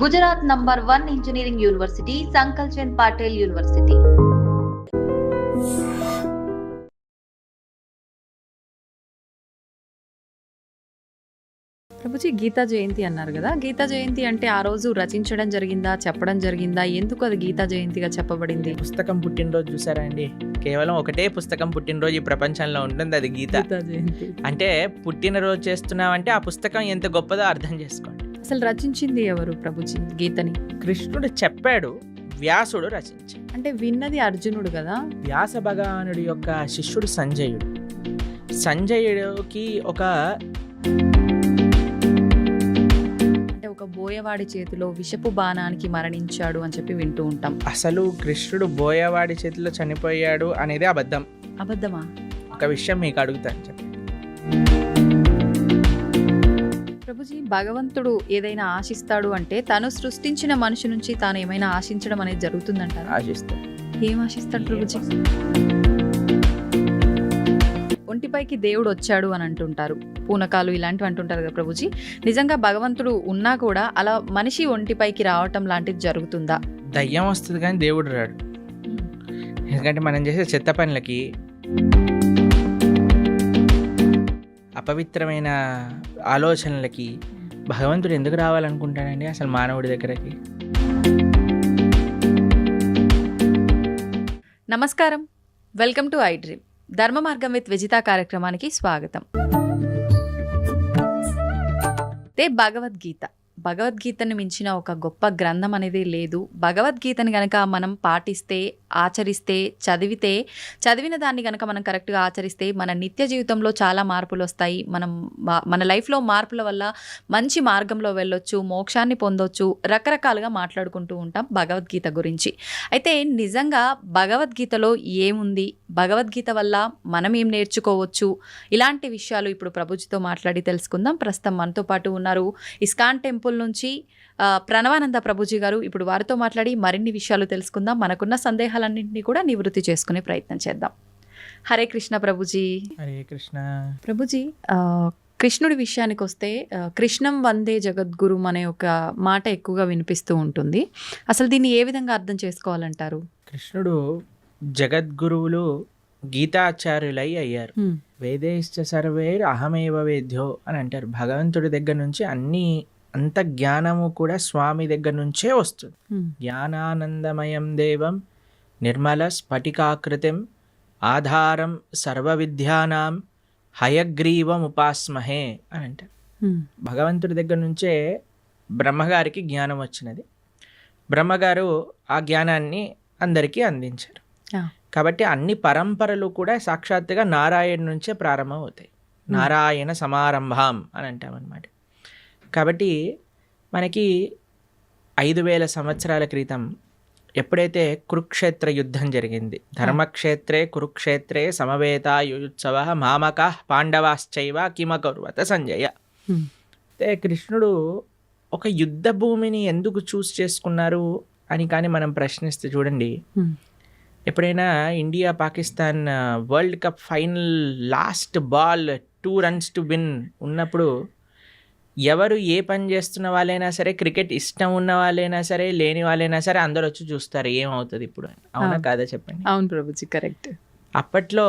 Gujarat number one engineering university Sankalchand Patel university. Prabhuji Gita Jayanti అన్నారు కదా. గీతా జయంతి అంటే ఆ రోజు రచించడం జరిగిందా చెప్పడం జరిగిందా? ఎందుకు అది గీతా జయంతిగా చెప్పబడింది? పుస్తకం పుట్టినరోజు చూసారా అండి? కేవలం ఒకటే పుస్తకం పుట్టినరోజు ఈ ప్రపంచంలో ఉంటుంది అది గీత. గీతా జయంతి. అంటే పుట్టినరోజు చేస్తున్నామంటే ఆ పుస్తకం ఎంత గొప్పదో అర్థం చేసుకోండి. అసలు రచించింది ఎవరు ప్రభుజీ? గీతని. కృష్ణుడు చెప్పాడు వ్యాసుడు రచించాడు. అంటే విన్నది అర్జునుడు కదా? వ్యాస భగవానుడి యొక్క శిష్యుడు సంజయుడు. సంజయుడికి ఒక అంటే ఒక బోయవాడి చేతిలో విషపు బాణానికి మరణించాడు అని చెప్పి వింటూ ఉంటాం. అసలు కృష్ణుడు బోయవాడి చేతిలో చనిపోయాడు అనేది అబద్ధం. అబద్ధమా? ఒక విషయం మీకు అడుగుతాను చెప్పండి. ప్రభుజీ భగవంతుడు ఏదైనా ఆశిస్తాడు అంటే తను సృష్టించిన మనిషి నుంచి తాను ఏమైనా ఆశించడం అనేది జరుగుతుందంటారా? ఆశిస్తాను ఏం ఆశిస్తాడు ప్రభుజీ? ఒంటిపైకి దేవుడు వచ్చాడు అని అంటుంటారు. పూనకాలు ఇలాంటివి అంటుంటారు కదా ప్రభుజీ? నిజంగా భగవంతుడు ఉన్నా కూడా అలా మనిషి ఒంటిపైకి రావటం లాంటిది జరుగుతుందా? దయ్యం వస్తుంది కానీ దేవుడు రాడు. ఎందుకంటే మనం చేసే చెత్త పనులకి అపవిత్రమైన ఆలోచనలకి భగవంతుడు ఎందుకు రావాలనుకుంటాడండి అసలు మానవుడి దగ్గరకి? నమస్కారం. వెల్కమ్ టు ఐ డ్రీమ్ ధర్మ మార్గం విత్ విజిత కార్యక్రమానికి స్వాగతం. తే భగవద్గీత. భగవద్గీతను మించిన ఒక గొప్ప గ్రంథం అనేది లేదు. భగవద్గీతని గనక మనం పాటిస్తే ఆచరిస్తే చదివితే చదివిన దాన్ని గనక మనం కరెక్ట్గా ఆచరిస్తే మన నిత్య జీవితంలో చాలా మార్పులు వస్తాయి. మనం మన లైఫ్లో మార్పుల వల్ల మంచి మార్గంలో వెళ్ళొచ్చు మోక్షాన్ని పొందొచ్చు రకరకాలుగా మాట్లాడుకుంటూ ఉంటాం భగవద్గీత గురించి. అయితే నిజంగా భగవద్గీతలో ఏముంది? భగవద్గీత వల్ల మనం ఏం నేర్చుకోవచ్చు? ఇలాంటి విషయాలు ఇప్పుడు ప్రభుజితో మాట్లాడి తెలుసుకుందాం. ప్రస్తుతం మనతో పాటు ఉన్నారు ఇస్కాన్ టెంపుల్ నుంచి ఆ, ప్రణవానంద ప్రభుజీ గారు ఇప్పుడు వారితో మాట్లాడి మరిన్ని విషయాలు తెలుసుకుందాం. మనకున్న సందేహాలన్నింటినీ కూడా నివృత్తి చేసుకునే ప్రయత్నం చేద్దాం. హరే కృష్ణ ప్రభుజీ. హరే కృష్ణ. ప్రభుజీ కృష్ణుడి విషయానికి వస్తే కృష్ణం వందే జగద్గురు అనే ఒక మాట ఎక్కువగా వినిపిస్తూ ఉంటుంది. అసలు దీన్ని ఏ విధంగా అర్థం చేసుకోవాలంటారు? కృష్ణుడు జగద్గురువులు గీతాచార్యులై అయ్యారు. వేదేశ్చ సర్వేర్ అహమేవ వేద్యో అని అంటారు. భగవంతుడి దగ్గర నుంచి అన్ని అంత జ్ఞానము కూడా స్వామి దగ్గర నుంచే వస్తుంది. జ్ఞానానందమయం దేవం నిర్మల స్ఫటికాకృతిం ఆధారం సర్వ విద్యానాం హయగ్రీవం ఉపాస్మహే అని అంటారు. భగవంతుడి దగ్గర నుంచే బ్రహ్మగారికి జ్ఞానం వచ్చినది. బ్రహ్మగారు ఆ జ్ఞానాన్ని అందరికీ అందించారు. కాబట్టి అన్ని పరంపరలు కూడా సాక్షాత్తుగా నారాయణ నుంచే ప్రారంభమవుతాయి. నారాయణ సమారంభం అని అంటామన్నమాట. కాబట్టి మనకి ఐదు వేల సంవత్సరాల క్రితం ఎప్పుడైతే కురుక్షేత్ర యుద్ధం జరిగింది ధర్మక్షేత్రే కురుక్షేత్రే సమవేతాయుత్సవ మామక పాండవాశ్చైవ కిమకరువత సంజయ. అయితే కృష్ణుడు ఒక యుద్ధ భూమిని ఎందుకు చూస్ చేసుకున్నారు అని కానీ మనం ప్రశ్నిస్తే చూడండి. ఎప్పుడైనా India Pakistan world cup final last ball two runs to win ఉన్నప్పుడు ఎవరు ఏ పని చేస్తున్న వాళ్ళైనా సరే క్రికెట్ ఇష్టం ఉన్న వాళ్ళైనా సరే లేని వాళ్ళైనా సరే అందరూ వచ్చి చూస్తారు ఏమవుతుంది ఇప్పుడు. అవునా. కాదా చెప్పండి? అవును ప్రభుజీ కరెక్ట్. అప్పట్లో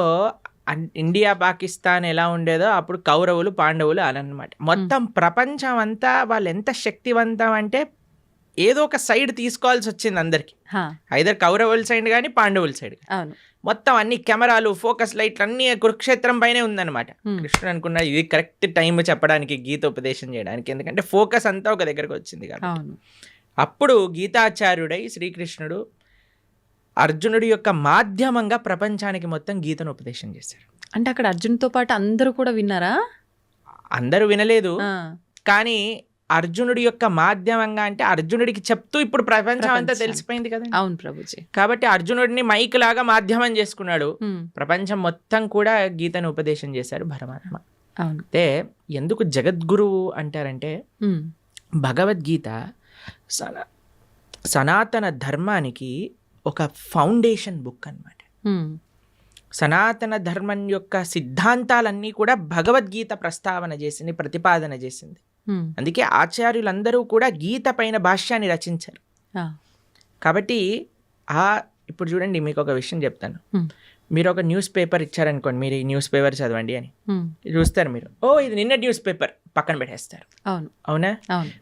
ఇండియా పాకిస్తాన్ ఎలా ఉండేదో అప్పుడు కౌరవులు పాండవులు అని అనమాట మొత్తం ప్రపంచం అంతా వాళ్ళు ఎంత శక్తివంతం అంటే ఏదో ఒక సైడ్ తీసుకోవాల్సి వచ్చింది అందరికి. ఐదర్ కౌరవుల సైడ్ కానీ పాండవుల సైడ్ అవును. మొత్తం అన్ని కెమెరాలు ఫోకస్ లైట్లు అన్ని కురుక్షేత్రం పైనే ఉందన్నమాట. కృష్ణుడు అనుకున్నాడు ఇది కరెక్ట్ టైం చెప్పడానికి గీత ఉపదేశం చేయడానికి. ఎందుకంటే ఫోకస్ అంతా ఒక దగ్గరకు వచ్చింది కాబట్టి. అవును. అప్పుడు గీతాచార్యుడై శ్రీకృష్ణుడు అర్జునుడి యొక్క మాధ్యమంగా ప్రపంచానికి మొత్తం గీతను ఉపదేశం చేశారు. అంటే అక్కడ అర్జున్తో పాటు అందరూ కూడా విన్నారా? అందరూ వినలేదు. కానీ అర్జునుడి యొక్క మాధ్యమంగా అంటే అర్జునుడికి చెప్తూ ఇప్పుడు ప్రపంచం అంతా. తెలిసిపోయింది కదా. అవును ప్రభుజీ. కాబట్టి అర్జునుడిని మైక్ లాగా మాధ్యమం చేసుకున్నాడు. ప్రపంచం మొత్తం కూడా గీతను ఉపదేశం చేశారు పరమాత్మ. అయితే ఎందుకు జగద్గురువు అంటారంటే భగవద్గీత సన సనాతన ధర్మానికి ఒక ఫౌండేషన్ బుక్ అన్నమాట. ఉమ్, సనాతన ధర్మం యొక్క సిద్ధాంతాలన్నీ కూడా భగవద్గీత ప్రస్తావన చేసింది ప్రతిపాదన చేసింది. అందుకే ఆచార్యులందరూ కూడా గీత పైన భాష్యాన్ని రచించారు. కాబట్టి ఆ ఇప్పుడు చూడండి మీకు ఒక విషయం చెప్తాను. మీరు ఒక న్యూస్ పేపర్ ఇచ్చారనుకోండి మీరు ఈ న్యూస్ పేపర్ చదవండి అని. చూస్తారు మీరు. ఓ ఇది నిన్న న్యూస్ పేపర్ పక్కన పెట్టేస్తారు. అవును. అవునా?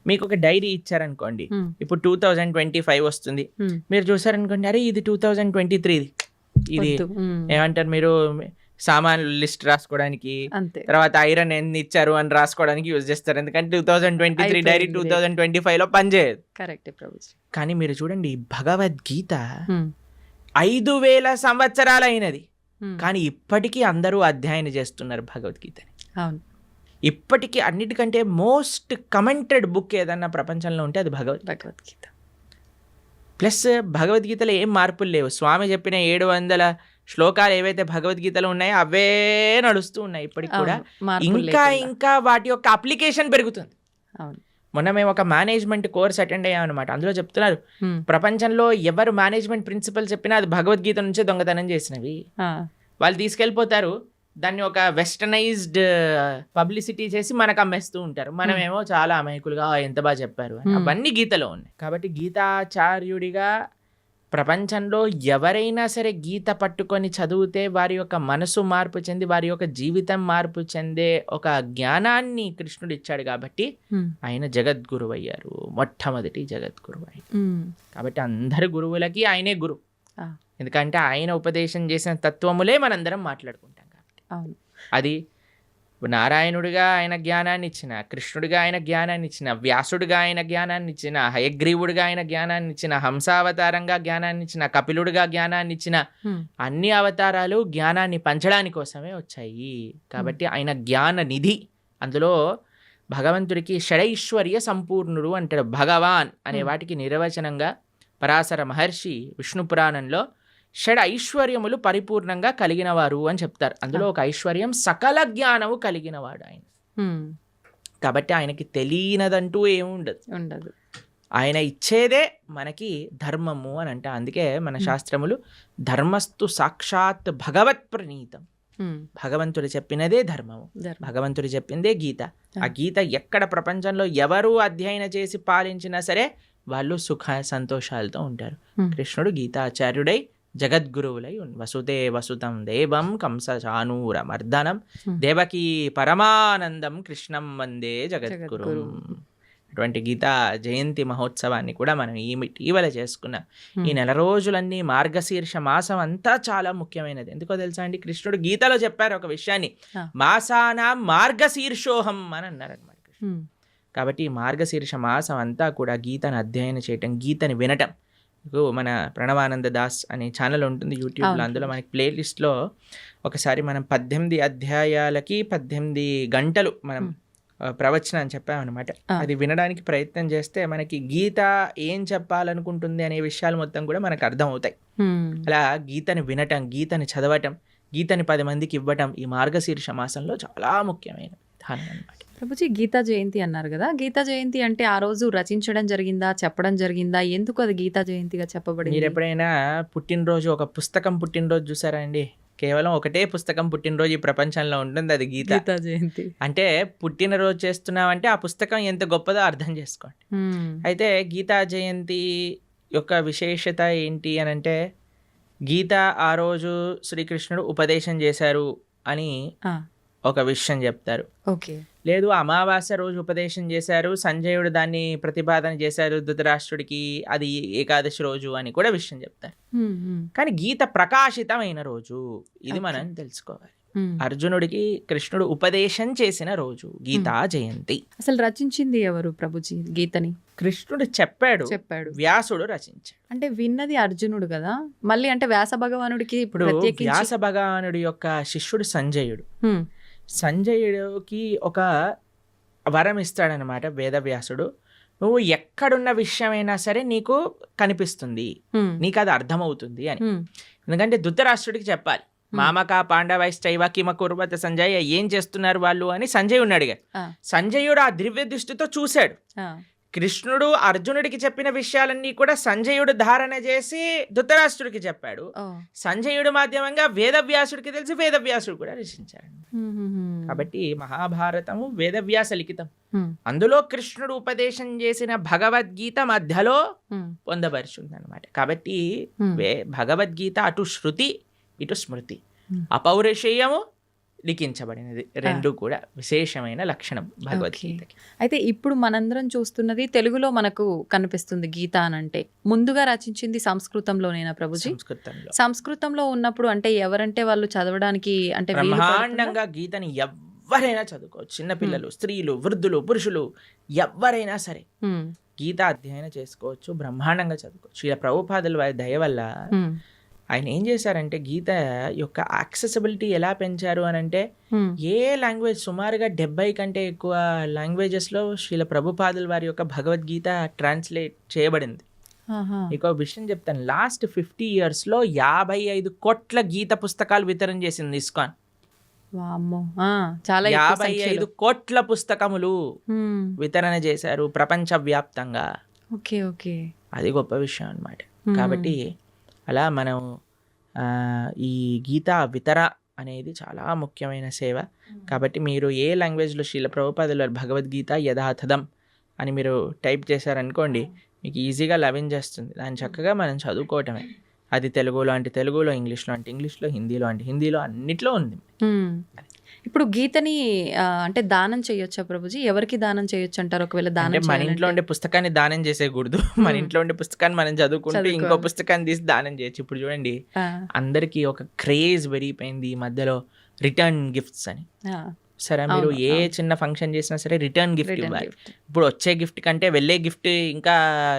మీకు ఒక డైరీ ఇచ్చారనుకోండి. ఇప్పుడు టూ థౌజండ్ ట్వంటీ ఫైవ్ వస్తుంది. మీరు చూసారనుకోండి అరే ఇది టూ థౌజండ్ ట్వంటీ త్రీది ఇది. ఏమంటారు మీరు? సామాన్లు లిస్ట్ రాసుకోవడానికి తర్వాత ఐరన్ ఎన్ని ఇచ్చారు అని రాసుకోవడానికి యూజ్ చేస్తారు. ఎందుకంటే two thousand twenty three diary two. Thousand twenty ఫైవ్లో పనిచేయదు. కరెక్ట్ కానీ మీరు చూడండి భగవద్గీత. ఐదు వేల సంవత్సరాలు అయినది. కానీ ఇప్పటికీ అందరూ అధ్యయనం చేస్తున్నారు భగవద్గీతని. అవును. ఇప్పటికీ అన్నిటికంటే మోస్ట్ కమెంటెడ్ బుక్ ఏదన్నా ప్రపంచంలో ఉంటే అది భగవద్ భగవద్గీత. ప్లస్ భగవద్గీతలో ఏం మార్పులు లేవు. స్వామి చెప్పిన ఏడు వందల శ్లోకాలు ఏవైతే భగవద్గీతలో ఉన్నాయో అవే నడుస్తూ ఉన్నాయి ఇప్పటికి కూడా. ఇంకా. ఇంకా వాటి యొక్క అప్లికేషన్ పెరుగుతుంది. అవును. మొన్న మేము ఒక మేనేజ్మెంట్ కోర్స్ అటెండ్ అయ్యామన్నమాట. అందులో చెప్తున్నారు. ప్రపంచంలో ఎవరు మేనేజ్మెంట్ ప్రిన్సిపల్ చెప్పినా అది భగవద్గీత నుంచే దొంగతనం చేసినవి. వాళ్ళు తీసుకెళ్ళిపోతారు దాన్ని ఒక వెస్టర్నైజ్డ్ పబ్లిసిటీ చేసి మనకు అమ్మేస్తూ ఉంటారు. మనమేమో చాలా అమాయకులుగా "ఆ, ఎంత బాగా చెప్పారు. అవన్నీ గీతలో ఉన్నాయి. కాబట్టి గీతాచార్యుడిగా ప్రపంచంలో ఎవరైనా సరే గీత పట్టుకొని చదివితే వారి యొక్క మనసు మార్పు చెంది వారి యొక్క జీవితం మార్పు చెందే ఒక జ్ఞానాన్ని కృష్ణుడు ఇచ్చాడు కాబట్టి. ఆయన జగద్గురువు అయ్యారు మొట్టమొదటి జగద్గురువు అయ్యారు హ్మ్. కాబట్టి అందరి గురువులకి ఆయనే గురు. ఎందుకంటే ఆయన ఉపదేశం చేసిన తత్వములే మనందరం మాట్లాడుకుంటాం కాబట్టి అవును అది నారాయణుడిగా ఆయన జ్ఞానాన్ని ఇచ్చిన కృష్ణుడిగా ఆయన జ్ఞానాన్ని ఇచ్చిన వ్యాసుడిగా ఆయన జ్ఞానాన్ని ఇచ్చిన హయగ్రీవుడిగా ఆయన జ్ఞానాన్ని ఇచ్చిన హంసావతారంగా జ్ఞానాన్ని ఇచ్చిన కపిలుడిగా జ్ఞానాన్ని ఇచ్చిన. అన్ని అవతారాలు జ్ఞానాన్ని పంచడానికి కోసమే వచ్చాయి కాబట్టి ఆయన జ్ఞాన నిధి అందులో భగవంతుడికి షడైశ్వర్య సంపూర్ణుడు అంటాడు భగవాన్ అనే. వాటికి నిర్వచనంగా పరాశర మహర్షి విష్ణు పురాణంలో షడ ఐశ్వర్యములు పరిపూర్ణంగా కలిగినవారు అని చెప్తారు అందులో ఒక ఐశ్వర్యం సకల జ్ఞానము కలిగినవాడు ఆయన. కాబట్టి ఆయనకి తెలియనదంటూ ఏముండదు ఉండదు ఆయన ఇచ్చేదే మనకి ధర్మము అని అంట అందుకే మన. శాస్త్రములు ధర్మస్తు సాక్షాత్ భగవత్ ప్రణీతం. భగవంతుడు చెప్పినదే ధర్మము ధర్మం. భగవంతుడు చెప్పిందే గీత ఆ. గీత ఎక్కడ ప్రపంచంలో ఎవరు అధ్యయనం చేసి పాలించినా సరే వాళ్ళు సుఖ సంతోషాలతో ఉంటారు. కృష్ణుడు గీతాచార్యుడై జగద్గురువులై ఉన్- వసుతే దేవం కంస చానూర మర్దనం. దేవకీ పరమానందం కృష్ణం వందే జగద్గురు. అటువంటి గీతా జయంతి మహోత్సవాన్ని కూడా మనం ఈ ఇటీవల చేసుకున్నాం. ఈ నెల రోజులన్నీ మార్గశీర్ష మాసం అంతా చాలా ముఖ్యమైనది ఎందుకో తెలుసా అండి కృష్ణుడు గీతలో చెప్పారు ఒక విషయాన్ని. మాసానా మార్గశీర్షోహం అని అన్నారు అనమాట హ్మ్. కాబట్టి ఈ మార్గశీర్ష మాసం అంతా కూడా గీతను అధ్యయనం చేయటం గీతని వినటం మన ప్రణవానంద దాస్ అనే ఛానల్ ఉంటుంది యూట్యూబ్లో. అందులో మనకి ప్లేలిస్ట్లో ఒకసారి మనం పద్దెనిమిది అధ్యాయాలకి పద్దెనిమిది గంటలు మనం ప్రవచనం అని చెప్పామన్నమాట. అది వినడానికి ప్రయత్నం చేస్తే మనకి గీత ఏం చెప్పాలనుకుంటుంది అనే విషయాలు మొత్తం కూడా మనకు అర్థమవుతాయి హ్మ్. అలా గీతని వినటం గీతని చదవటం గీతని పది మందికి ఇవ్వటం ఈ మార్గశీర్ష మాసంలో చాలా ముఖ్యమైన విధానం అనమాట ప్రభుజీ గీతా జయంతి అన్నారు కదా. గీతా జయంతి అంటే ఆ రోజు రచించడం జరిగిందా చెప్పడం జరిగిందా? ఎందుకు అది గీతా జయంతిగా మీరు చెప్పబడింది? ఎప్పుడైనా పుట్టినరోజు ఒక పుస్తకం పుట్టినరోజు చూసారా అండి? కేవలం ఒకటే పుస్తకం పుట్టినరోజు ఈ ప్రపంచంలో ఉంటుంది అది గీత. గీతా జయంతి. అంటే పుట్టినరోజు చేస్తున్నామంటే ఆ పుస్తకం ఎంత గొప్పదో అర్థం చేసుకోండి. అయితే గీతా జయంతి యొక్క విశేషత ఏంటి అని అంటే గీత ఆ రోజు శ్రీకృష్ణుడు ఉపదేశం చేశారు అని ఒక విషయం చెప్తారు. ఓకే. లేదు అమావాస్య రోజు ఉపదేశం చేశారు సంజయుడు దాన్ని ప్రతిపాదన చేశారు ధృతరాష్ట్రుడికి అది ఏకాదశి రోజు అని కూడా విషయం చెప్తారు. కానీ గీత ప్రకాశితమైన రోజు ఇది మనం తెలుసుకోవాలి. అర్జునుడికి కృష్ణుడు ఉపదేశం చేసిన రోజు గీతా జయంతి. అసలు రచించింది ఎవరు ప్రభుజీ గీతని? కృష్ణుడు చెప్పాడు చెప్పాడు. వ్యాసుడు రచించాడు. అంటే విన్నది అర్జునుడు కదా? మళ్ళీ అంటే వ్యాస భగవానుడికి ఇప్పుడు వ్యాస భగవానుడి యొక్క శిష్యుడు సంజయుడు. సంజయుడికి ఒక వరం ఇస్తాడనమాట వేదవ్యాసుడు నువ్వు ఎక్కడున్న విషయమైనా సరే నీకు కనిపిస్తుంది. నీకు అది అర్థమవుతుంది అని. ఎందుకంటే ధృతరాష్ట్రుడికి చెప్పాలి మామక పాండవైశ్చైవ కిమ కుర్వత సంజయ్ ఏం చేస్తున్నారు వాళ్ళు అని సంజయ్ ఉన్నాడు ఆ. సంజయుడు ఆ దివ్య దృష్టితో చూశాడు. కృష్ణుడు అర్జునుడికి చెప్పిన విషయాలన్నీ కూడా సంజయుడు ధారణ చేసి ధృతరాష్ట్రుడికి చెప్పాడు. సంజయుడు మాధ్యమంగా వేదవ్యాసుడికి తెలిసి వేదవ్యాసుడు కూడా రచించాడు. కాబట్టి మహాభారతము వేదవ్యాస లిఖితం. అందులో కృష్ణుడు ఉపదేశం చేసిన భగవద్గీత మధ్యలో ఉమ్, పొందపరిచింది అనమాట కాబట్టి భగవద్గీత అటు శృతి ఇటు స్మృతి. అపౌరుషేయము లిఖించబడినది. రెండు కూడా విశేషమైన లక్షణం భగవద్గీతకి. అయితే ఇప్పుడు మనందరం చూస్తున్నది తెలుగులో మనకు కనిపిస్తుంది గీత అని అంటే ముందుగా రచించింది సంస్కృతంలోనేనా ప్రభుజీ? సంస్కృతంలో. సంస్కృతంలో ఉన్నప్పుడు అంటే ఎవరంటే వాళ్ళు చదవడానికి అంటే? బ్రహ్మాండంగా గీతని ఎవ్వరైనా చదువుకోవచ్చు. చిన్నపిల్లలు స్త్రీలు వృద్ధులు పురుషులు ఎవ్వరైనా సరే గీత అధ్యయనం చేసుకోవచ్చు బ్రహ్మాండంగా చదువుకోవచ్చు. ఇలా ప్రభుపాదుల వారి దయ వల్ల ఆయన ఏం చేశారంటే గీత యొక్క యాక్సెసిబిలిటీ ఎలా పెంచారు అని అంటే ఏ లాంగ్వేజ్ సుమారుగా డెబ్బై కంటే ఎక్కువ లాంగ్వేజెస్లో శ్రీల ప్రభుపాదుల వారి యొక్క భగవద్గీత ట్రాన్స్లేట్ చేయబడింది. ఒక విషయం చెప్తాను. లాస్ట్ ఫిఫ్టీ ఇయర్స్లో యాభై ఐదు కోట్ల గీత పుస్తకాలు వితరణ చేసింది ఇస్కాన్. చాలా యాభై. ఐదు కోట్ల పుస్తకములు వితరణ చేశారు ప్రపంచవ్యాప్తంగా. Okay okay. అది గొప్ప విషయం అన్నమాట. ఉమ్, కాబట్టి అలా మనం ఈ గీత వితర అనేది చాలా ముఖ్యమైన సేవ. కాబట్టి మీరు ఏ లాంగ్వేజ్లో శ్రీల ప్రభుపాదుల భగవద్గీత యథాతథం అని మీరు టైప్ చేశారనుకోండి మీకు ఈజీగా లభించేస్తుంది దాన్ని చక్కగా మనం చదువుకోవటమే. అది తెలుగులో అంటే తెలుగులో ఇంగ్లీష్లో అంటే ఇంగ్లీష్లో హిందీలో అంటే హిందీలో అన్నిట్లో ఉంది. ఇప్పుడు గీతని అంటే దానం చేయొచ్చా ప్రభుజీ ఎవరికి దానం చేయొచ్చు అంటారు ఒకవేళ దానం మన ఇంట్లో? ఉండే పుస్తకాన్ని దానం చేసేయకూడదు మన. ఇంట్లో ఉండే పుస్తకాన్ని మనం చదువుకుంటే ఇంకో. పుస్తకాన్ని తీసి దానం చేయొచ్చు ఇప్పుడు చూడండి అందరికీ ఒక క్రేజ్ పెరిగిపోయింది ఈ మధ్యలో రిటర్న్ గిఫ్ట్స్ అని సరే మీరు ఏ. చిన్న ఫంక్షన్ చేసినా సరే రిటర్న్ గిఫ్ట్ ఇవ్వాలి. ఇప్పుడు వచ్చే గిఫ్ట్ కంటే వెళ్ళే గిఫ్ట్ ఇంకా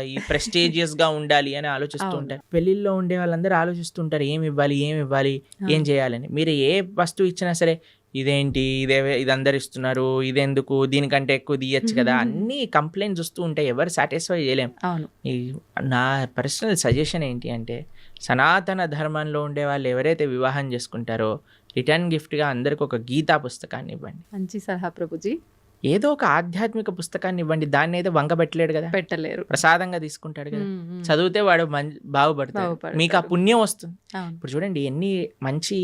ఈ ప్రెస్టీజియస్గా ఉండాలి అని ఆలోచిస్తూ. ఉంటారు పెళ్ళిల్లో ఉండే వాళ్ళందరూ ఆలోచిస్తుంటారు ఏమి ఇవ్వాలి ఏమి ఇవ్వాలి. ఏం చేయాలని మీరు ఏ వస్తువు ఇచ్చినా సరే ఇదేంటి? ఇదే ఇది అందరు ఇస్తున్నారు ఇదెందుకు? దీనికంటే ఎక్కువ తీయచ్చు కదా? అన్ని కంప్లైంట్స్ వస్తూ ఉంటాయి. ఎవరు సాటిస్ఫై చేయలేం. అవును. ఈ నా పర్సనల్ సజెషన్ ఏంటి అంటే సనాతన ధర్మంలో ఉండే వాళ్ళు ఎవరైతే వివాహం చేసుకుంటారో రిటర్న్ గిఫ్ట్గా అందరికి ఒక గీతా పుస్తకాన్ని ఇవ్వండి. మంచి సలహా ప్రభుజీ. ఏదో ఒక ఆధ్యాత్మిక పుస్తకాన్ని ఇవ్వండి దాన్ని అయితే వంక పెట్టలేడు కదా. పెట్టలేరు. ప్రసాదంగా తీసుకుంటాడు కదా. చదివితే వాడు బాగుపడతాడు. మీకు ఆ పుణ్యం వస్తుంది. ఇప్పుడు చూడండి ఎన్ని మంచి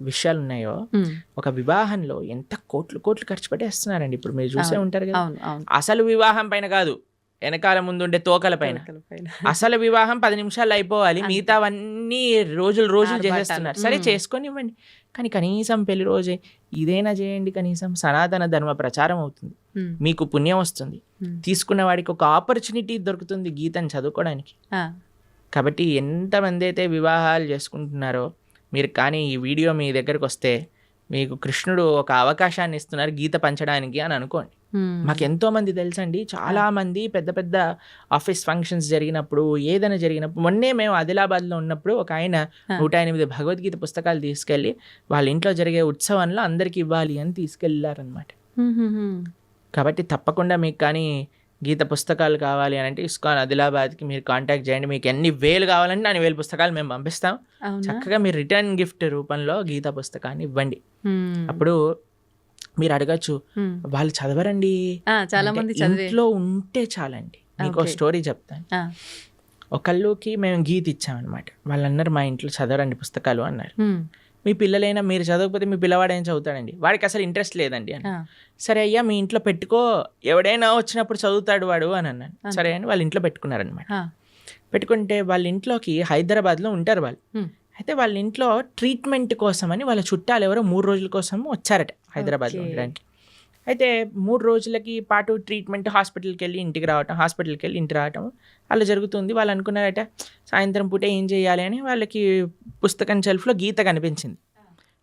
విషయాలు ఉన్నాయో ఒక వివాహంలో ఎంత కోట్లు కోట్లు ఖర్చు పెట్టేస్తున్నారండి. ఇప్పుడు మీరు చూసే. ఉంటారు కదా. అసలు వివాహం పైన కాదు. వెనకాల ముందు ఉండే తోకల పైన. అసలు వివాహం పది నిమిషాలు అయిపోవాలి. మిగతావన్నీ రోజులు రోజులు. చేసేస్తున్నారు. సరే. చేసుకొని ఇవ్వండి. కానీ కనీసం పెళ్ళి రోజే ఇదైనా చేయండి కనీసం సనాతన ధర్మ ప్రచారం అవుతుంది. మీకు పుణ్యం వస్తుంది. తీసుకున్న వాడికి ఒక ఆపర్చునిటీ దొరుకుతుంది గీతని చదువుకోవడానికి. కాబట్టి ఎంతమంది అయితే వివాహాలు చేసుకుంటున్నారో మీరు కానీ ఈ వీడియో మీ దగ్గరకు వస్తే మీకు కృష్ణుడు ఒక అవకాశాన్ని ఇస్తున్నారు గీత పంచడానికి అని అనుకోండి. మాకు ఎంతో మంది తెలుసండి. చాలా మంది పెద్ద పెద్ద ఆఫీస్ ఫంక్షన్స్ జరిగినప్పుడు ఏదైనా జరిగినప్పుడు మొన్నే మేము ఆదిలాబాద్లో ఉన్నప్పుడు ఒక ఆయన. నూట ఎనిమిది భగవద్గీత పుస్తకాలు తీసుకెళ్ళి వాళ్ళ ఇంట్లో జరిగే ఉత్సవంలో అందరికి ఇవ్వాలి అని తీసుకెళ్ళారనమాట. కాబట్టి తప్పకుండా మీకు కానీ గీత పుస్తకాలు కావాలి అని అంటే ఇస్కాన్ ఆదిలాబాద్కి మీరు కాంటాక్ట్ చేయండి. మీకు ఎన్ని వేలు కావాలంటే అన్ని వేలు పుస్తకాలు మేము పంపిస్తాం. చక్కగా మీరు రిటర్న్ గిఫ్ట్ రూపంలో గీత పుస్తకాన్ని ఇవ్వండి. అప్పుడు మీరు అడగచ్చు. వాళ్ళు చదవరండి. చాలా మంది ఇంట్లో ఉంటే చాలండి. మీకు. స్టోరీ చెప్తాను. ఒకళ్ళకి మేము గీత ఇచ్చామన్నమాట. వాళ్ళన్నారు మా ఇంట్లో చదవరండి పుస్తకాలు అన్నారు. మీ పిల్లలైనా మీరు చదవకపోతే మీ పిల్లవాడు ఏం చదువుతాడండి? వాడికి అసలు ఇంట్రెస్ట్ లేదండి అని. సరే అయ్యా మీ ఇంట్లో పెట్టుకో. ఎవడైనా వచ్చినప్పుడు చదువుతాడు వాడు అని అన్నాను. సరే అని వాళ్ళ ఇంట్లో పెట్టుకున్నారనమాట పెట్టుకుంటే వాళ్ళ ఇంట్లోకి హైదరాబాద్లో ఉంటారు వాళ్ళు. అయితే వాళ్ళ ఇంట్లో ట్రీట్మెంట్ కోసమని వాళ్ళ చుట్టాలు ఎవరో మూడు రోజుల కోసం వచ్చారట. హైదరాబాద్లో Okay. ఉండడానికి. అయితే మూడు రోజులకి పాటు ట్రీట్మెంట్ హాస్పిటల్కి వెళ్ళి ఇంటికి రావటం హాస్పిటల్కి వెళ్ళి ఇంటికి రావటం అలా జరుగుతుంది. వాళ్ళు అనుకున్నారట సాయంత్రం పూట ఏం చేయాలి? అని వాళ్ళకి పుస్తకం షెల్ఫ్లో గీత కనిపించింది.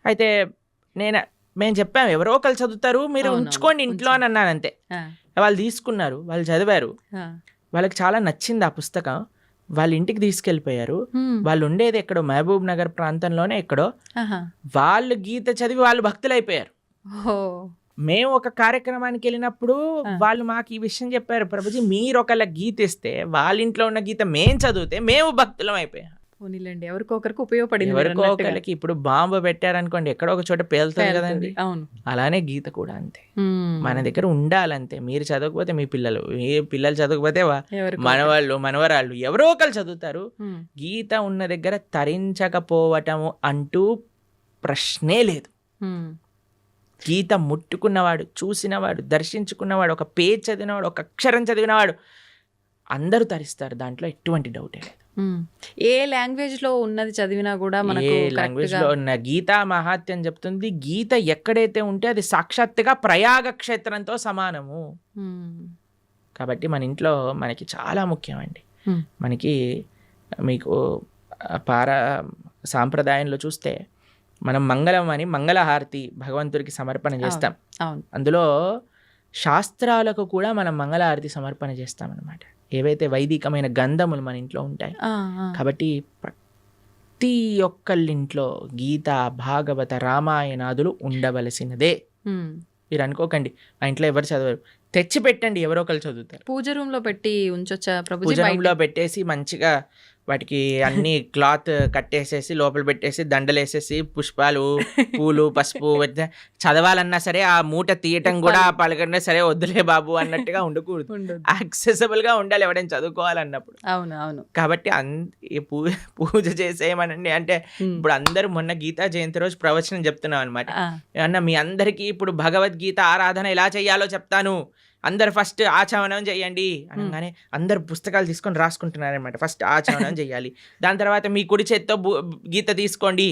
అయితే నేను మేము చెప్పాము ఎవరో ఒకరు చదువుతారు మీరు ఉంచుకోండి ఇంట్లో అని అన్నాను అంతే. వాళ్ళు తీసుకున్నారు వాళ్ళు చదివారు. వాళ్ళకి చాలా నచ్చింది ఆ పుస్తకం. వాళ్ళ ఇంటికి తీసుకెళ్ళిపోయారు. వాళ్ళు ఉండేది ఎక్కడో మహబూబ్ నగర్ ప్రాంతంలోనే ఎక్కడో. వాళ్ళు గీత చదివి వాళ్ళు భక్తులైపోయారు. మేము ఒక కార్యక్రమానికి వెళ్ళినప్పుడు. వాళ్ళు మాకు ఈ విషయం చెప్పారు ప్రభుజీ మీరు ఒకళ్ళ గీత ఇస్తే వాళ్ళ ఇంట్లో ఉన్న గీత మేం చదివితే మేము భక్తులం అయిపోయాం పోనీలేండి ఎవరికొకరికి ఉపయోగపడింది మీరు ఎవరికో అన్నట్టుగా. ఒకళ్ళకి ఇప్పుడు బాంబు పెట్టారనుకోండి ఎక్కడో ఒక చోట పేలుతుంది. కదండి అవును అలానే గీత కూడా అంతే. మన దగ్గర ఉండాలంతే మీరు చదవకపోతే మీ పిల్లలు ఏ పిల్లలు చదవకపోతే మనవాళ్ళు మనవరాళ్ళు ఎవరో ఒకరు చదువుతారు గీత ఉన్న దగ్గర తరించకపోవటము అంటూ ప్రశ్నే లేదు. గీత ముట్టుకున్నవాడు చూసినవాడు దర్శించుకున్నవాడు ఒక పేజ్ చదివినవాడు ఒక అక్షరం చదివినవాడు అందరూ తరిస్తారు దాంట్లో ఎటువంటి డౌటే లేదు. ఏ లాంగ్వేజ్లో ఉన్నది చదివినా కూడా మనకు ఏ correct లాంగ్వేజ్ గా- లో ఉన్న గీతా మహాత్యం చెప్తుంది గీత ఎక్కడైతే ఉంటే అది సాక్షాత్తుగా ప్రయాగ క్షేత్రంతో సమానము. కాబట్టి మన ఇంట్లో మనకి చాలా ముఖ్యం అండి Hmm. మనకి మీకు పార సాంప్రదాయంలో చూస్తే మనం మంగళం అని మంగళహారతి భగవంతుడికి సమర్పణ చేస్తాం. అందులో శాస్త్రాలకు కూడా మనం మంగళహారతి సమర్పణ చేస్తాం అనమాట ఏవైతే వైదికమైన గంధములు మన ఇంట్లో ఉంటాయి. కాబట్టి ప్రతి ఒక్కళ్ళింట్లో గీత భాగవత రామాయణాదులు ఉండవలసినదే. మీరు అనుకోకండి మా ఇంట్లో ఎవరు చదవరు. తెచ్చి పెట్టండి ఎవరో ఒకరు చదువుతారు. పూజ రూమ్లో పెట్టి ఉంచొచ్చా ప్రభుజీ పూజనంలో పెట్టేసి మంచిగా వాటికి అన్ని క్లాత్ కట్టేసేసి లోపల పెట్టేసి దండలేసేసి పుష్పాలు పూలు పసుపు చదవాలన్నా సరే ఆ మూట తీయటం కూడా పలకన్నా సరే వద్దులే బాబు అన్నట్టుగా ఉండకూడదు. యాక్సెసబుల్గా ఉండాలి ఎవడైనా చదువుకోవాలన్నప్పుడు. అవును అవును. కాబట్టి అన్ ఈ పూ పూజ చేసేయమనండి. అంటే. ఇప్పుడు అందరూ మొన్న గీతా జయంతి రోజు ప్రవచనం చెప్తున్నాం అనమాట ఆ, అన్న మీ అందరికీ ఇప్పుడు భగవద్గీత ఆరాధన ఎలా చేయాలో చెప్తాను. అందరు ఫస్ట్ ఆచమనం చేయండి అనగానే అందరు పుస్తకాలు తీసుకొని రాసుకుంటున్నారనమాట ఫస్ట్ ఆచమనం చేయాలి. దాని తర్వాత మీ కుడి చేత్తో గీత తీసుకోండి.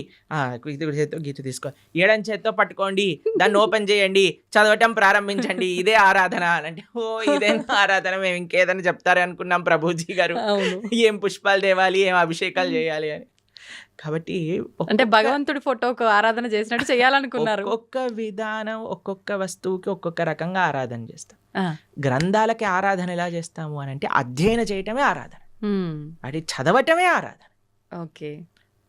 కుడి చేత్తో గీత తీసుకో. ఏడం చేత్తో పట్టుకోండి. దాన్ని ఓపెన్ చేయండి. చదవటం ప్రారంభించండి. ఇదే ఆరాధన అని అంటే ఓ ఇదే ఆరాధన? మేము ఇంకేదైనా చెప్తారు అనుకున్నాం ప్రభుజీ గారు. ఏం పుష్పాలు తేవాలి? ఏం అభిషేకాలు చేయాలి అని. కాబట్టి అంటే భగవంతుడి ఫోటోకు ఆరాధన చేసినట్టు చేయాలనుకున్నారు. ఒక్కొక్క విధానం ఒక్కొక్క వస్తువుకి ఒక్కొక్క రకంగా ఆరాధన చేస్తాం. గ్రంథాలకి ఆరాధన ఎలా చేస్తాము అని అంటే అధ్యయన చేయటమే ఆరాధన. అది చదవటమే ఆరాధన. ఓకే.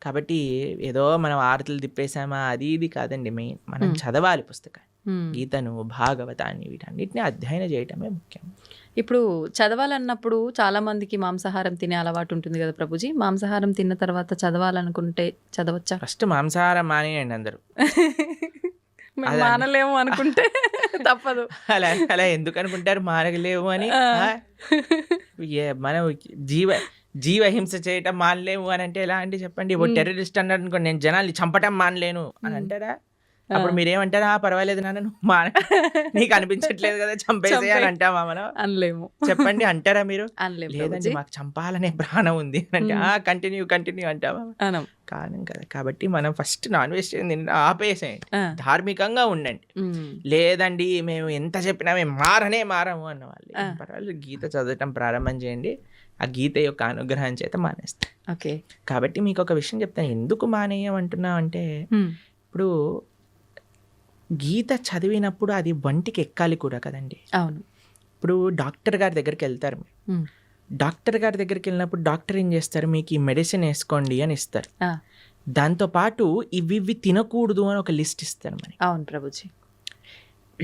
కాబట్టి ఏదో మనం ఆరతులు తిప్పేసామా అది ఇది కాదండి మెయిన్. మనం. చదవాలి పుస్తకాన్ని. గీతను భాగవతాన్ని వీటన్నిటిని అధ్యయనం చేయటమే ముఖ్యం. ఇప్పుడు చదవాలన్నప్పుడు చాలా మందికి మాంసాహారం తినే అలవాటు ఉంటుంది కదా ప్రభుజీ. మాంసాహారం తిన్న తర్వాత చదవాలనుకుంటే చదవచ్చా? ఫస్ట్ మాంసాహారం మానేయండి అందరూ. మేము. మానలేము అనుకుంటే తప్పదు అలా అలా ఎందుకు అనుకుంటారు మానగలేవు అని మనం జీవ జీవహింస చేయటం మానలేము అని అంటే ఎలా అంటే చెప్పండి ఇప్పుడు. టెర్రరిస్ట్ అన్నాడు అనుకోండి నేను జనాల్ని చంపటం మానలేను అని. అంటారా అప్పుడు మీరేమంటారా? "ఆ, పర్వాలేదు నాన్న నువ్వు మాన. నీకు అనిపించట్లేదు కదా చంపేసే అని. అంటామా మనం అనలేము. చెప్పండి అంటారా మీరు? అనలేము లేదండి మాకు చంపాలనే ప్రాణం ఉంది అంటే మ్. ఆ కంటిన్యూ కంటిన్యూ అంటావా? అనం. కాదు కదా. కాబట్టి మనం ఫస్ట్ నాన్ తిన ఆపేసేయండి. ధార్మికంగా ఉండండి. లేదండి మేము ఎంత చెప్పినా మేము మారనే మారము అన్న వాళ్ళు పర్వాలేదు గీత చదవటం ప్రారంభం చేయండి. ఆ గీత యొక్క అనుగ్రహం చేత మానేస్తాం. ఓకే. కాబట్టి మీకు ఒక విషయం చెప్తాను. ఎందుకు మానేయమంటున్నాం అంటే. ఇప్పుడు గీత చదివినప్పుడు అది వంటికి ఎక్కాలి కూడా కదండి. అవును. ఇప్పుడు డాక్టర్ గారి దగ్గరికి వెళ్తారు. మీరు. డాక్టర్ గారి దగ్గరికి వెళ్ళినప్పుడు డాక్టర్ ఏం చేస్తారు? మీకు ఈ మెడిసిన్ వేసుకోండి అని ఇస్తారు. దాంతోపాటు ఇవి ఇవి తినకూడదు అని ఒక లిస్ట్ ఇస్తారు మనకి అవును ప్రభుజీ.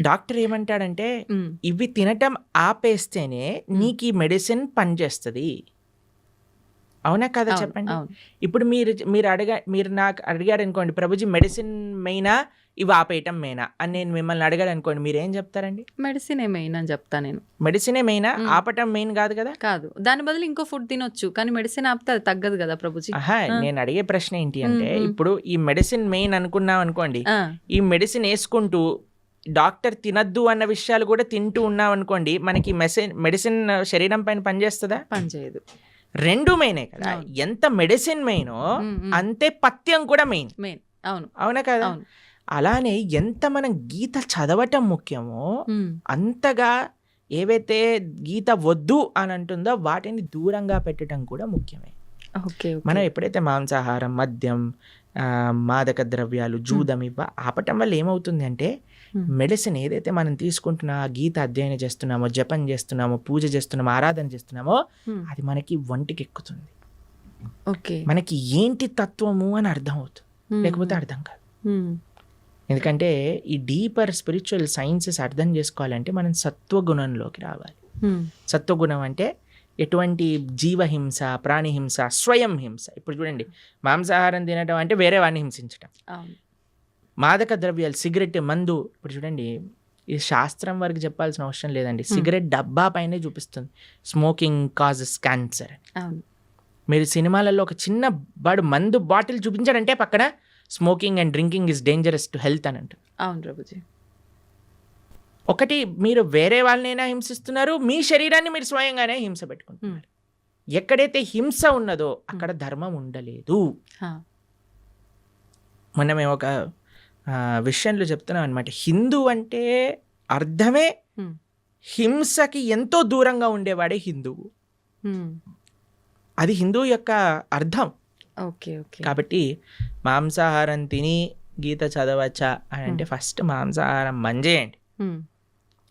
డాక్టర్ ఏమంటాడంటే. ఇవి తినటం ఆపేస్తేనే నీకు ఈ మెడిసిన్ పనిచేస్తుంది. అవునా కదా చెప్పండి? అవును. ఇప్పుడు మీరు మీరు అడగ మీరు నాకు అడిగారు అనుకోండి ప్రభుజీ మెడిసిన్ మెయినా ఇవి ఆపేయటం మెయినా అని నేను మిమ్మల్ని అడిగాడు అనుకోండి మీరు ఏం చెప్తారండి? మెడిసిన్ ఏమైనా అని చెప్తా నేను. మెడిసినే మెయినా. ఆపటం మెయిన్ కాదు కదా? కాదు. దాని బదులు ఇంకో ఫుడ్ తినొచ్చు కానీ మెడిసిన్ ఆపితే అది తగ్గదు కదా ప్రభుజీ. నేను అడిగే ప్రశ్న ఏంటి అంటే. ఇప్పుడు ఈ మెడిసిన్ మెయిన్ అనుకున్నాం అనుకోండి ఈ మెడిసిన్ వేసుకుంటూ డాక్టర్ తినద్దు అన్న విషయాలు కూడా తింటూ ఉన్నాం అనుకోండి మనకి మెసిన్ మెడిసిన్ శరీరం పైన పనిచేస్తుందా? పని చేయదు రెండు మెయినే కదా. ఎంత మెడిసిన్ మెయినో. అంతే పథ్యం కూడా మెయిన్. మెయిన్ అవును. అవునా కదా? అవును. అలానే ఎంత మనం గీత చదవటం ముఖ్యమో. అంతగా ఏవైతే గీత వద్దు అని అంటుందో వాటిని దూరంగా పెట్టడం కూడా ముఖ్యమే ఓకే. మనం ఎప్పుడైతే మాంసాహారం మద్యం మాదక ద్రవ్యాలు జూదం ఇవ్వ ఆపటం వల్ల ఏమవుతుంది అంటే. మెడిసిన్ ఏదైతే మనం తీసుకుంటున్నా గీత అధ్యయనం చేస్తున్నామో జపం చేస్తున్నామో పూజ చేస్తున్నామో ఆరాధన చేస్తున్నామో. అది మనకి ఒంటికి ఎక్కుతుంది ఓకే మనకి ఏంటి తత్వము అని అర్థం అవుతుంది. లేకపోతే అర్థం కాదు. ఎందుకంటే ఈ డీపర్ స్పిరిచువల్ సైన్సెస్ అర్థం చేసుకోవాలంటే మనం సత్వగుణంలోకి రావాలి. ఉమ్. సత్వగుణం అంటే ఎటువంటి జీవహింస ప్రాణిహింస స్వయం హింస. ఇప్పుడు చూడండి మాంసాహారం తినడం అంటే వేరే వాడిని హింసించడం మాదక ద్రవ్యాలు సిగరెట్ మందు ఇప్పుడు చూడండి ఈ శాస్త్రం వరకు చెప్పాల్సిన అవసరం లేదండి. సిగరెట్ డబ్బా పైనే చూపిస్తుంది. స్మోకింగ్ కాజెస్ క్యాన్సర్ మీరు సినిమాలలో ఒక చిన్న వాడు మందు బాటిల్ చూపించాడంటే పక్కన smoking and drinking is dangerous to health అని అంటుంది అవును ప్రభుజీ ఒకటి మీరు వేరే వాళ్ళనైనా హింసిస్తున్నారు మీ శరీరాన్ని మీరు స్వయంగానే హింస పెట్టుకుంటున్నారు. ఎక్కడైతే హింస ఉన్నదో అక్కడ ధర్మం ఉండలేదు. మొన్న మేము ఒక విషయంలో చెప్తున్నాం అనమాట హిందూ అంటే అర్థమే. హింసకి ఎంతో దూరంగా ఉండేవాడే హిందువు. అది హిందూ యొక్క అర్థం. Okay okay. కాబట్టి మాంసాహారం తిని గీత చదవచ్చా అని అంటే ఫస్ట్ మాంసాహారం మంజేయండి.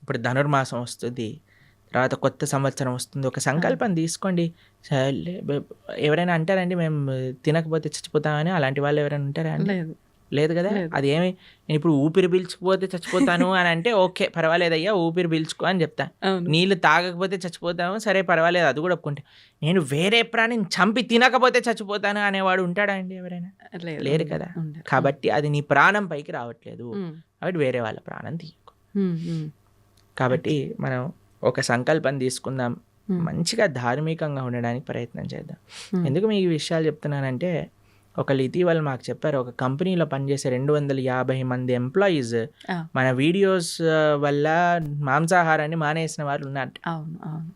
ఇప్పుడు ధనుర్మాసం వస్తుంది తర్వాత కొత్త సంవత్సరం వస్తుంది ఒక సంకల్పం తీసుకోండి. ఎవరైనా అంటారండి మేము తినకపోతే చచ్చిపోతామని అలాంటి వాళ్ళు ఎవరైనా ఉంటారా అండి? లేదు కదా. అది ఏమి నేను ఇప్పుడు ఊపిరి పీల్చుకుపోతే చచ్చిపోతాను అని అంటే ఓకే పర్వాలేదయ్యా ఊపిరి పీల్చుకో అని చెప్తా నీళ్ళు తాగకపోతే చచ్చిపోతాము సరే పర్వాలేదు అది కూడా ఒప్పుకుంటే నేను వేరే ప్రాణిని చంపి తినకపోతే చచ్చిపోతాను అనేవాడు ఉంటాడా అండి ఎవరైనా లేదు లేరు కదా. కాబట్టి అది నీ ప్రాణం పైకి రావట్లేదు. కాబట్టి వేరే వాళ్ళ ప్రాణం తీయకు. కాబట్టి మనం ఒక సంకల్పం తీసుకుందాం. మంచిగా ధార్మికంగా ఉండడానికి ప్రయత్నం చేద్దాం. ఎందుకు మీకు ఈ విషయాలు చెప్తున్నానంటే ఒకళ్ళు ఇటీవల మాకు చెప్పారు ఒక కంపెనీలో పనిచేసే రెండు వందల యాభై మంది ఎంప్లాయీస్. మన వీడియోస్ వల్ల మాంసాహారాన్ని మానేసిన వాళ్ళు ఉన్నారు అవును అవును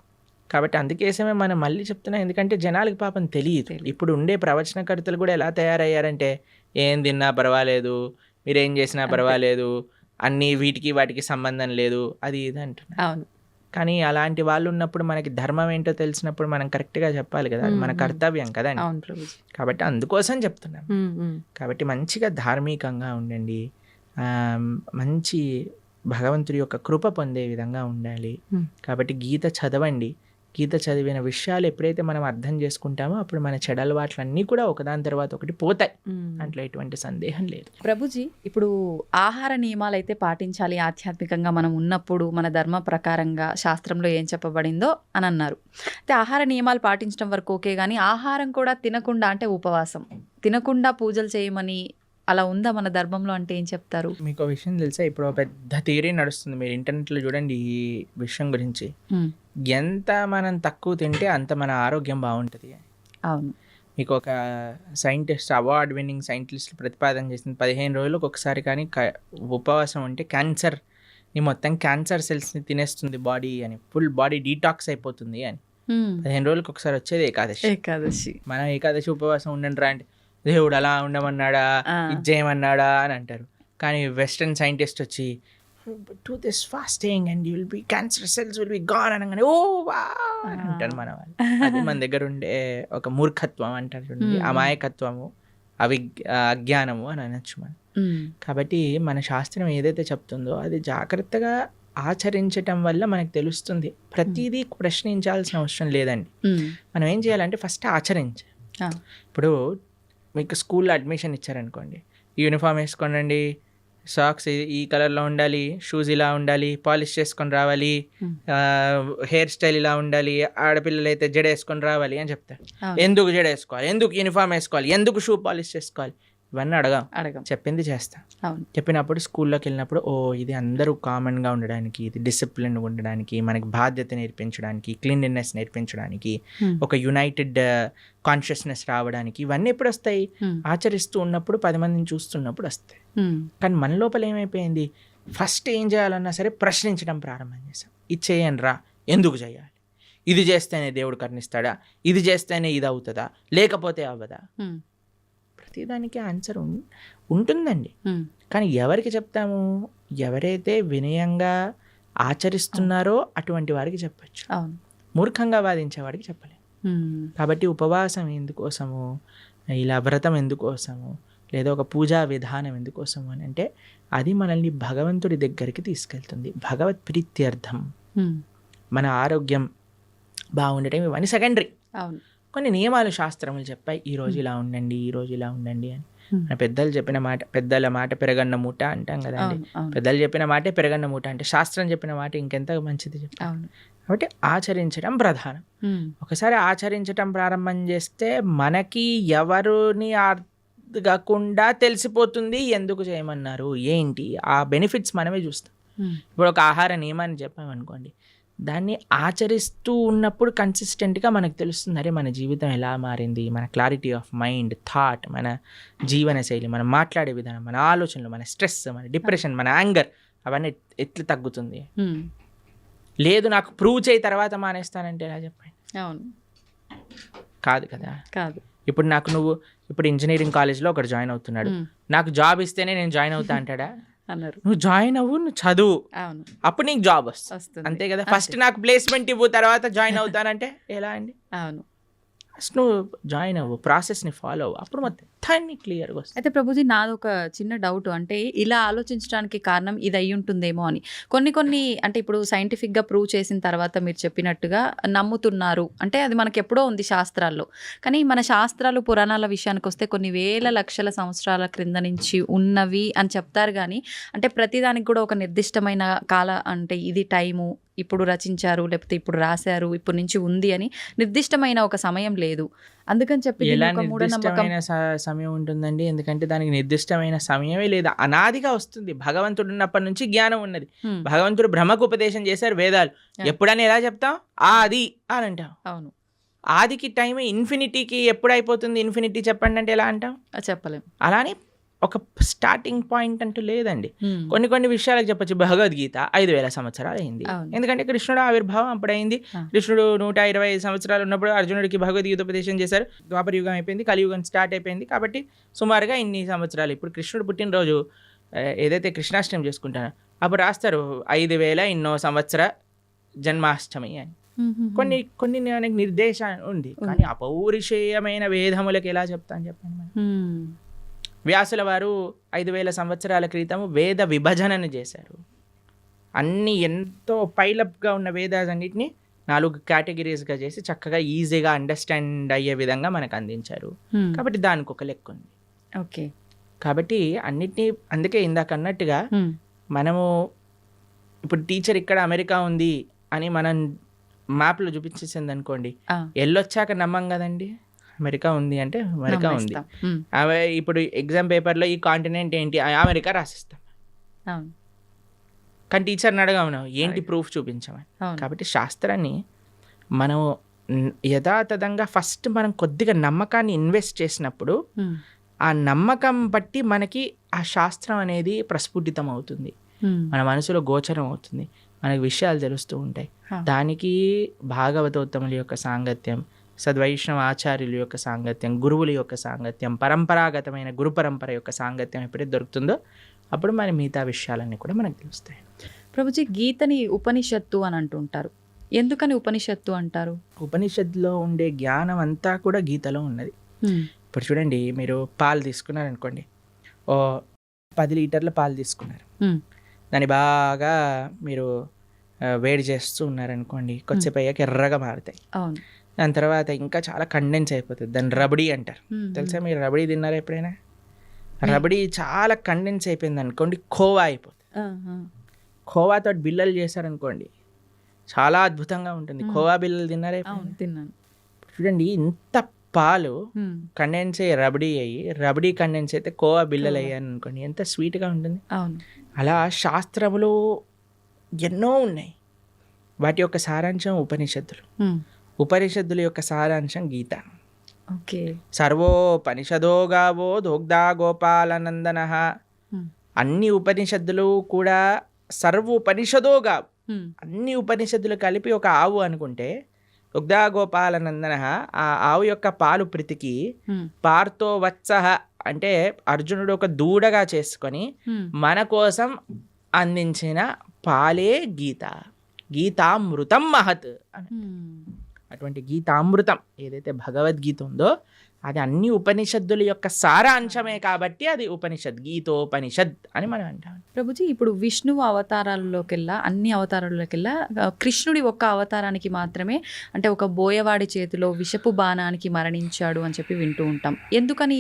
కాబట్టి అందుకేసమే మనం మళ్ళీ చెప్తున్నాం ఎందుకంటే జనాలకు పాపం తెలియదు. ఇప్పుడు ఉండే ప్రవచనకర్తలు కూడా ఎలా తయారయ్యారంటే ఏం తిన్నా పర్వాలేదు మీరేం చేసినా. పర్వాలేదు అన్నీ వీటికి వాటికి సంబంధం లేదు అది ఇది అంటున్నారు అవును కానీ అలాంటి వాళ్ళు ఉన్నప్పుడు మనకి ధర్మం ఏంటో తెలిసినప్పుడు మనం కరెక్ట్గా చెప్పాలి కదా అది మన. కర్తవ్యం కదా కాబట్టి అందుకోసం చెప్తున్నాం. కాబట్టి మంచిగా ధార్మికంగా ఉండండి మంచి భగవంతుడి యొక్క కృప పొందే విధంగా ఉండాలి. కాబట్టి గీత చదవండి గీత చదివిన విషయాలు ఎప్పుడైతే మనం అర్థం చేసుకుంటామో అప్పుడు మన చెడలవాట్లన్నీ కూడా ఒకదాని తర్వాత ఒకటి పోతాయి. దాంట్లో ఎటువంటి సందేహం లేదు. ప్రభుజీ ఇప్పుడు ఆహార నియమాలు అయితే పాటించాలి ఆధ్యాత్మికంగా మనం ఉన్నప్పుడు మన ధర్మ ప్రకారంగా శాస్త్రంలో ఏం చెప్పబడిందో అని అన్నారు. అయితే ఆహార నియమాలు పాటించడం వరకు ఓకే కానీ ఆహారం కూడా తినకుండా అంటే ఉపవాసం. తినకుండా పూజలు చేయమని అలా ఉందా మన ధర్మంలో అంటే ఏం చెప్తారు? మీకు విషయం తెలుసా? ఇప్పుడు పెద్ద థియరీ నడుస్తుంది మీరు ఇంటర్నెట్లో చూడండి ఈ విషయం గురించి. ఎంత మనం తక్కువ తింటే అంత మన ఆరోగ్యం బాగుంటుంది. అవును. మీకు ఒక సైంటిస్ట్ అవార్డ్ విన్నింగ్ సైంటిస్ట్ ప్రతిపాదన చేసింది పదిహేను రోజులకు ఒకసారి కానీ ఉపవాసం ఉంటే క్యాన్సర్ నీ మొత్తం క్యాన్సర్ సెల్స్ని తినేస్తుంది బాడీ అని ఫుల్ బాడీ డీటాక్స్ అయిపోతుంది అని. పదిహేను రోజులకు ఒకసారి వచ్చేది ఏకాదశి. ఏకాదశి. మనం ఏకాదశి ఉపవాసం ఉండండి రా అంటే దేవుడు అలా ఉండమన్నాడా? ఆ. ఇది చేయమన్నాడా? అని అంటారు. కానీ వెస్టర్న్ సైంటిస్ట్ వచ్చి to this fasting and will be cancer cells will be gone అనగానే ఓ వా అని అంటారు మన వాళ్ళు. అది మన దగ్గర ఉండే ఒక మూర్ఖత్వం అంటారు. అమాయకత్వము అవి అజ్ఞానము అని అనొచ్చు మనం. కాబట్టి మన శాస్త్రం ఏదైతే చెప్తుందో అది జాగ్రత్తగా ఆచరించటం వల్ల మనకు తెలుస్తుంది. ప్రతిదీ ప్రశ్నించాల్సిన అవసరం లేదండి. మనం ఏం చేయాలంటే ఫస్ట్ ఆచరించాలి. ఇప్పుడు మీకు స్కూల్లో అడ్మిషన్ ఇచ్చారనుకోండి. యూనిఫామ్ వేసుకోండి సాక్స్ ఈ కలర్లో ఉండాలి షూస్ ఇలా ఉండాలి పాలిష్ చేసుకొని రావాలి Hmm. హెయిర్ స్టైల్ ఇలా ఉండాలి ఆడపిల్లలు అయితే జడ వేసుకొని రావాలి అని చెప్తారు. ఎందుకు జడ వేసుకోవాలి? ఎందుకు యూనిఫామ్ వేసుకోవాలి? ఎందుకు షూ పాలిష్ చేసుకోవాలి? ఇవన్నీ అడగాం. అడగం. చెప్పింది చేస్తాం. అవును. చెప్పినప్పుడు స్కూల్లోకి వెళ్ళినప్పుడు ఓ ఇది అందరూ కామన్గా ఉండడానికి ఇది డిసిప్లిన్ ఉండడానికి మనకి బాధ్యత నేర్పించడానికి క్లీన్లీనెస్ నేర్పించడానికి. ఒక యునైటెడ్ కాన్షియస్నెస్ రావడానికి ఇవన్నీ ఎప్పుడు వస్తాయి. ఆచరిస్తూ ఉన్నప్పుడు పది మందిని చూస్తున్నప్పుడు వస్తాయి. కానీ మన లోపల ఏమైపోయింది? ఫస్ట్ ఏం చేయాలన్నా సరే ప్రశ్నించడం ప్రారంభం చేసాం ఇది చేయండి రా ఎందుకు చేయాలి? ఇది చేస్తేనే దేవుడు కర్ణిస్తాడా? ఇది చేస్తేనే ఇది అవుతుందా? లేకపోతే అవ్వదా? ఉమ్. ప్రతిదానికి ఆన్సర్ ఉంటుందండి. కానీ ఎవరికి చెప్తాము? ఎవరైతే వినయంగా ఆచరిస్తున్నారో అటువంటి వారికి చెప్పచ్చు. మూర్ఖంగా వాదించే వాడికి చెప్పలేము. కాబట్టి ఉపవాసం ఎందుకోసము? ఇలా వ్రతం ఎందుకోసము? లేదా ఒక పూజా విధానం ఎందుకోసము అని అంటే అది మనల్ని భగవంతుడి దగ్గరికి తీసుకెళ్తుంది. భగవత్ ప్రీత్యర్థం. మన ఆరోగ్యం బాగుండటం ఇవన్నీ సెకండరీ అవును. కొన్ని నియమాలు శాస్త్రములు చెప్పాయి. ఈ రోజు ఇలా ఉండండి ఈ రోజు ఇలా ఉండండి అని. మన పెద్దలు చెప్పిన మాట పెద్దల మాట పెరగన్న మూట అంటాం కదండి పెద్దలు చెప్పిన మాటే పెరగన్న మూట అంటే శాస్త్రం చెప్పిన మాట ఇంకెంత మంచిది అవును. కాబట్టి ఆచరించడం ప్రధానం. ఒకసారి ఆచరించటం ప్రారంభం చేస్తే మనకి ఎవరిని అడగకుండా తెలిసిపోతుంది ఎందుకు చేయమన్నారు ఏంటి? ఆ బెనిఫిట్స్ మనమే చూస్తాం. ఇప్పుడు ఒక ఆహార నియమాన్ని చెప్పామనుకోండి. దాన్ని ఆచరిస్తూ ఉన్నప్పుడు కన్సిస్టెంట్గా మనకు తెలుస్తుంది అరే మన జీవితం ఎలా మారింది? మన క్లారిటీ ఆఫ్ మైండ్ థాట్ మన జీవన శైలి మనం మాట్లాడే విధానం మన ఆలోచనలు మన స్ట్రెస్ మన డిప్రెషన్ మన యాంగర్ అవన్నీ ఎట్- ఎట్లా తగ్గుతుంది? లేదు నాకు ప్రూవ్ చేయి తర్వాత మానేస్తానంటే ఎలా చెప్పండి? అవును. కాదు కదా? కాదు. ఇప్పుడు నాకు నువ్వు ఇప్పుడు ఇంజనీరింగ్ కాలేజ్లో ఒకటి జాయిన్ అవుతున్నాడు. నాకు జాబ్ ఇస్తేనే నేను జాయిన్ అవుతా అంటాడా? అన్నారు. నువ్వు జాయిన్ అవ్వు నువ్వు చదువు. అవును. అప్పుడు నీకు జాబ్ వస్తుంది. వస్తుంది. అంతే కదా? ఫస్ట్ నాకు ప్లేస్మెంట్ ఇవ్వు తర్వాత జాయిన్ అవుతానంటే ఎలా అండి? అవును. ఫస్ట్ నువ్వు జాయిన్ అవ్వు ప్రాసెస్ని ఫాలో అవ్వు. అప్పుడు మొత్తాన్ని క్లియర్గా వస్తుంది. అయితే ప్రభుజీ నాది ఒక చిన్న డౌట్ అంటే ఇలా ఆలోచించడానికి కారణం ఇది అయి ఉంటుందేమో అని. కొన్ని కొన్ని అంటే ఇప్పుడు సైంటిఫిక్గా ప్రూవ్ చేసిన తర్వాత మీరు చెప్పినట్టుగా నమ్ముతున్నారు. అంటే అది మనకి ఎప్పుడో ఉంది శాస్త్రాల్లో. కానీ మన శాస్త్రాలు పురాణాల విషయానికి వస్తే కొన్ని వేల లక్షల సంవత్సరాల క్రింద నుంచి ఉన్నవి అని చెప్తారు కానీ అంటే ప్రతిదానికి కూడా ఒక నిర్దిష్టమైన కాల అంటే ఇది టైము ఇప్పుడు రచించారు లేకపోతే ఇప్పుడు రాశారు ఇప్పటి నుంచి ఉంది అని నిర్దిష్టమైన ఒక సమయం లేదు. అందుకని చెప్పి దీన్ని ఎలా ఒక మూఢనమ్మకం నిర్దిష్టమైన స- సమయం ఉంటుందండి? ఎందుకంటే దానికి నిర్దిష్టమైన సమయమే లేదు. అనాదిగా వస్తుంది. భగవంతుడు ఉన్నప్పటి నుంచి జ్ఞానం ఉన్నది. భగవంతుడు బ్రహ్మకు ఉపదేశం చేశారు వేదాలు. ఎప్పుడని ఎలా చెప్తాం? ఆది అని అంటాం. అవును. ఆదికి టైం ఇన్ఫినిటీకి ఎప్పుడు అయిపోతుంది ఇన్ఫినిటీ చెప్పండి అంటే ఎలా అంటాం? చెప్పలేం. అలానే ఒక స్టార్టింగ్ పాయింట్ అంటూ లేదండి. కొన్ని కొన్ని విషయాలకు చెప్పొచ్చు భగవద్గీత ఐదు వేల సంవత్సరాలు అయింది. ఎందుకంటే కృష్ణుడు ఆవిర్భావం అప్పుడైంది. కృష్ణుడు నూట ఇరవై ఐదు సంవత్సరాలు ఉన్నప్పుడు అర్జునుడికి భగవద్గీత ఉపదేశం చేశారు ద్వాపర యుగం అయిపోయింది కలియుగం స్టార్ట్ అయిపోయింది కాబట్టి సుమారుగా ఇన్ని సంవత్సరాలు ఇప్పుడు కృష్ణుడు పుట్టినరోజు ఏదైతే కృష్ణాష్టమి చేసుకుంటారో అప్పుడు రాస్తారు ఐదు వేల ఎన్నో సంవత్సర జన్మాష్టమి అని. కొన్ని కొన్ని మనకి నిర్దేశం ఉంది కానీ అపౌరుషేయమైన వేదములకు ఎలా చెప్తాను చెప్పండి. వ్యాసుల వారు ఐదు వేల సంవత్సరాల క్రితం వేద విభజనను చేశారు. అన్ని ఎంతో పైలప్గా ఉన్న వేదాలన్నింటినీ నాలుగు కేటగిరీస్గా చేసి చక్కగా ఈజీగా అండర్స్టాండ్ అయ్యే విధంగా మనకు అందించారు. కాబట్టి దానికి ఒక లెక్క ఉంది. ఓకే. కాబట్టి అన్నిటినీ అందుకే ఇందాక అన్నట్టుగా. మనము ఇప్పుడు టీచర్ ఇక్కడ అమెరికా ఉంది అని మనం మ్యాప్లో చూపించేసింది అనుకోండి వెళ్ళొచ్చాక నమ్మం కదండి. అమెరికా ఉంది అంటే అమెరికా ఉంది. అవి ఇప్పుడు ఎగ్జామ్ పేపర్లో ఈ కాంటినెంట్ ఏంటి? అమెరికా రాసిస్తాం. కానీ టీచర్ని అడగమను ఏంటి ప్రూఫ్ చూపించమని? కాబట్టి శాస్త్రాన్ని మనం యథాతథంగా ఫస్ట్ మనం కొద్దిగా నమ్మకాన్ని ఇన్వెస్ట్ చేసినప్పుడు. ఆ నమ్మకం బట్టి మనకి ఆ శాస్త్రం అనేది ప్రస్ఫుటితం అవుతుంది. మన మనసులో గోచరం అవుతుంది. మనకి విషయాలు తెలుస్తూ ఉంటాయి. దానికి భాగవతోత్తముల యొక్క సాంగత్యం సద్వైష్ణవ ఆచార్యుల యొక్క సాంగత్యం గురువుల యొక్క సాంగత్యం పరంపరాగతమైన గురు పరంపర యొక్క సాంగత్యం ఎప్పుడైతే దొరుకుతుందో అప్పుడు మన మిగతా విషయాలన్నీ కూడా మనకు తెలుస్తాయి. ప్రభుజీ గీతని ఉపనిషత్తు అని అంటుంటారు. ఎందుకని ఉపనిషత్తు అంటారు? ఉపనిషత్తులో ఉండే జ్ఞానం అంతా కూడా గీతలో ఉన్నది. ఇప్పుడు చూడండి మీరు పాలు తీసుకున్నారనుకోండి. ఓ పది లీటర్ల పాలు తీసుకున్నారు. దాన్ని బాగా మీరు వేడి చేస్తూ ఉన్నారనుకోండి కొద్దిసేపు అయ్యాక ఎర్రగా మారుతాయి. అవును. దాని తర్వాత ఇంకా చాలా కండెన్స్ అయిపోతుంది. దాన్ని రబడీ అంటారు. తెలుసా? మీరు రబడీ తిన్నారా ఎప్పుడైనా? రబడీ చాలా కండెన్స్ అయిపోయింది అనుకోండి కోవా అయిపోతుంది. కోవాతో బిల్లలు చేశారనుకోండి చాలా అద్భుతంగా ఉంటుంది. కోవా బిల్లలు తిన్నారా? తిన్నాను. చూడండి ఇంత పాలు. కండెన్స్ అయ్యి రబడీ అయ్యి రబడీ కండెన్స్ అయితే కోవా బిల్లలు అయ్యాను అనుకోండి ఎంత స్వీట్గా ఉంటుంది. అలా శాస్త్రములు ఎన్నో ఉన్నాయి. వాటి యొక్క సారాంశం ఉపనిషత్తులు. ఉపనిషత్తుల యొక్క సారాంశం గీత ఓకే సర్వోపనిషదో గావో దోగ్ధా గోపాలనందన మ్మ్. అన్ని ఉపనిషత్తులు కూడా సర్వోపనిషదో గావు మ్మ్. అన్ని ఉపనిషత్తులు కలిపి ఒక ఆవు అనుకుంటే దుగ్ధా గోపాలనందన ఆ ఆవు యొక్క పాలు ప్రీతికి మ్మ్. పార్తో వత్సహ అంటే అర్జునుడు ఒక దూడగా చేసుకొని. మన కోసం అందించిన పాలే గీత గీతామృతం మహత్. అటువంటి గీతామృతం ఏదైతే భగవద్గీత ఉందో అది అన్ని ఉపనిషత్తుల యొక్క సారాంశమే కాబట్టి అది ఉపనిషత్ గీతోపనిషద్ అని మనం అంటాం. ప్రభుజీ ఇప్పుడు విష్ణువు అవతారాల్లోకెల్లా అన్ని అవతారాల్లోకెల్లా కృష్ణుడి ఒక్క అవతారానికి మాత్రమే అంటే ఒక బోయవాడి చేతిలో విషపు బాణానికి మరణించాడు అని చెప్పి వింటూ ఉంటాం. ఎందుకని